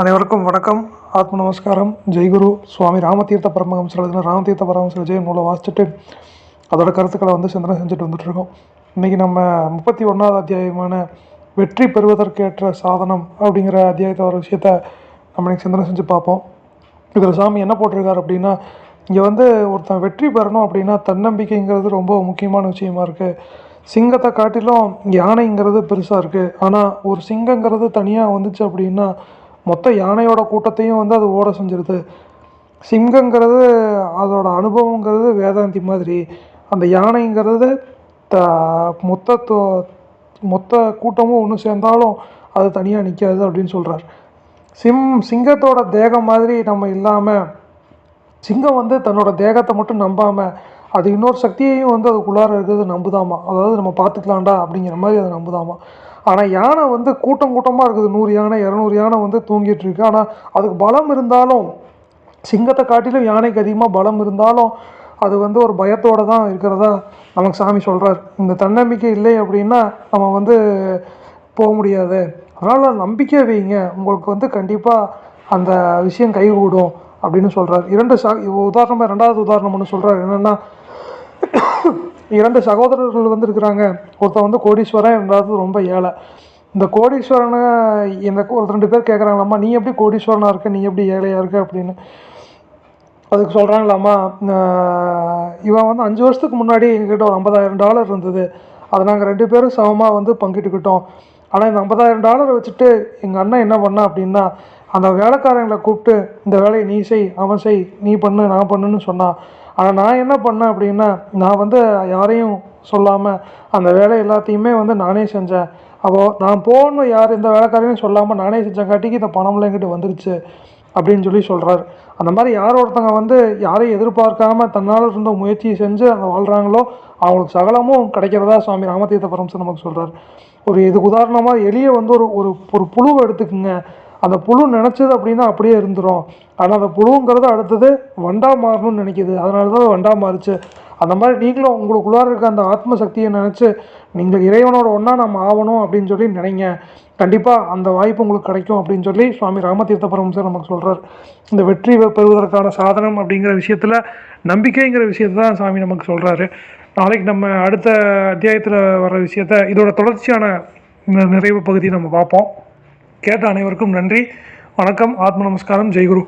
அனைவருக்கும் வணக்கம். ஆத்ம நமஸ்காரம். ஜெய்குரு சுவாமி ராமதீர்த்த பரமஹம்சர் எழுதின ராமதீர்த்த பரமஹம்சர் விஜயம் நூலை வாசிச்சுட்டு அதோட கருத்துக்களை வந்து சிந்தனை செஞ்சுட்டு வந்துட்டுருக்கோம். இன்றைக்கி நம்ம முப்பத்தி ஒன்றாவது அத்தியாயமான வெற்றி பெறுவதற்கேற்ற சாதனம் அப்படிங்கிற அத்தியாயத்தை ஒரு விஷயத்த நம்ம இன்னைக்கு சிந்தனை செஞ்சு பார்ப்போம். இதில் சாமி என்ன போட்டிருக்காரு அப்படின்னா இங்கே வந்து ஒருத்தன் வெற்றி பெறணும் அப்படின்னா தன்னம்பிக்கைங்கிறது ரொம்ப முக்கியமான விஷயமா இருக்குது சிங்கத்தை காட்டிலும் யானைங்கிறது பெருசாக இருக்குது ஆனால் ஒரு சிங்கங்கிறது தனியாக வந்துச்சு அப்படின்னா மொத்த யானையோட கூட்டத்தையும் வந்து அது ஓட செஞ்சிருது. சிங்கங்கிறது அதோட அனுபவங்கிறது வேதாந்தி மாதிரி. அந்த யானைங்கிறது த மொத்த தோ- மொத்த கூட்டமும் ஒன்று சேர்ந்தாலும் அது தனியாக நிற்காது அப்படின்னு சொல்கிறார் சிம் சிங்கத்தோட தேகம் மாதிரி நம்ம இல்லாமல் சிங்கம் வந்து தன்னோட தேகத்தை மட்டும் நம்பாமல் அது இன்னொரு சக்தியையும் வந்து அதுக்குள்ளார இருக்கிறது நம்புதாமா? அதாவது நம்ம பார்த்துக்கலாம்டா அப்படிங்கிற மாதிரி அதை நம்புதாமா? ஆனால் யானை வந்து கூட்டம் கூட்டமாக இருக்குது. நூறு யானை இரநூறு யானை வந்து தூங்கிட்டு இருக்கு. ஆனால் அதுக்கு பலம் இருந்தாலும் சிங்கத்தை காட்டிலும் யானைக்கு அதிகமாக பலம் இருந்தாலும் அது வந்து ஒரு பயத்தோடு தான் இருக்கிறதா நமக்கு சாமி சொல்கிறார் இந்த தன்னம்பிக்கை இல்லை அப்படின்னா நம்ம வந்து போக முடியாது. அதனால் நம்பிக்கை வைங்க. உங்களுக்கு வந்து கண்டிப்பாக அந்த விஷயம் கைகூடும் அப்படின்னு சொல்கிறார் இரண்டு சா உதாரணமாக ரெண்டாவது உதாரணம் ஒன்று சொல்கிறார் என்னென்னா இரண்டு சகோதரர்கள் வந்து இருக்கிறாங்க ஒருத்தன் வந்து கோடீஸ்வரன் ரெண்டாவது ரொம்ப ஏழை. இந்த கோடீஸ்வரனை இந்த ஒரு ரெண்டு பேர் கேட்குறாங்களாம்மா நீ எப்படி கோடீஸ்வரனாக இருக்க? நீ எப்படி ஏழையாக இருக்க? அப்படின்னு. அதுக்கு சொல்கிறாங்களாம்மா இவன் வந்து அஞ்சு வருஷத்துக்கு முன்னாடி எங்ககிட்ட ஒரு ஐம்பதாயிரம் டாலர் இருந்தது. அதை நாங்கள் ரெண்டு பேரும் சமமாக வந்து பங்கிட்டுக்கிட்டோம். ஆனால் இந்த ஐம்பதாயிரம் டாலரை வச்சுட்டு எங்கள் அண்ணன் என்ன பண்ணா அப்படின்னா அந்த வேலைக்காரங்களை கூப்பிட்டு இந்த வேலையை நீ செய் அவன் செய் நீ பண்ணு நான் பண்ணுன்னு சொன்னான். ஆனால் நான் என்ன பண்ணேன் அப்படின்னா நான் வந்து யாரையும் சொல்லாமல் அந்த வேலை எல்லாத்தையுமே வந்து நானே செஞ்சேன். அப்போது நான் போகணும் யார் இந்த வேலைக்காரையும் சொல்லாமல் நானே செஞ்சங்காட்டிக்கு இந்த பணம்லாம் என்கிட்ட வந்துருச்சு அப்படின்னு சொல்லி சொல்கிறார் அந்த மாதிரி யார் ஒருத்தங்க வந்து யாரையும் எதிர்பார்க்காம தன்னால் இருந்த முயற்சியை செஞ்சு அந்த வாழ்கிறாங்களோ அவங்களுக்கு சகலமும் கிடைக்கிறதா சுவாமி ராமதீர்த்த பரமசர் நமக்கு சொல்கிறார் ஒரு இதுக்கு உதாரணமாக எளிய வந்து ஒரு ஒரு ஒரு புழுவை எடுத்துக்குங்க. அந்த புழு நினச்சது அப்படின்னா அப்படியே இருந்துடும் ஆனால் அந்த புழுங்கிறது அடுத்தது வண்டா மாறணும்னு நினைக்கிது. அதனால தான் அது வண்டா மாறுச்சு. அந்த மாதிரி நீங்களும் உங்களுக்குள்ளார இருக்க அந்த ஆத்ம சக்தியை நினச்சி நீங்கள் இறைவனோட ஒன்றா நம்ம ஆகணும் அப்படின்னு சொல்லி நினைங்க. கண்டிப்பாக அந்த வாய்ப்பு உங்களுக்கு கிடைக்கும் அப்படின்னு சொல்லி சுவாமி ராமதீர்த்த பரமசர் நமக்கு சொல்கிறார் இந்த வெற்றி பெ- பெறுவதற்கான சாதனம் அப்படிங்கிற விஷயத்தில் நம்பிக்கைங்கிற விஷயத்தை தான் சாமி நமக்கு சொல்கிறாரு நாளைக்கு நம்ம அடுத்த அத்தியாயத்தில் வர விஷயத்த இதோட தொடர்ச்சியான நிறைவு பகுதி நம்ம பார்ப்போம். கேட்ட அனைவருக்கும் நன்றி. வணக்கம். ஆத்ம நமஸ்காரம். ஜெய்குரு.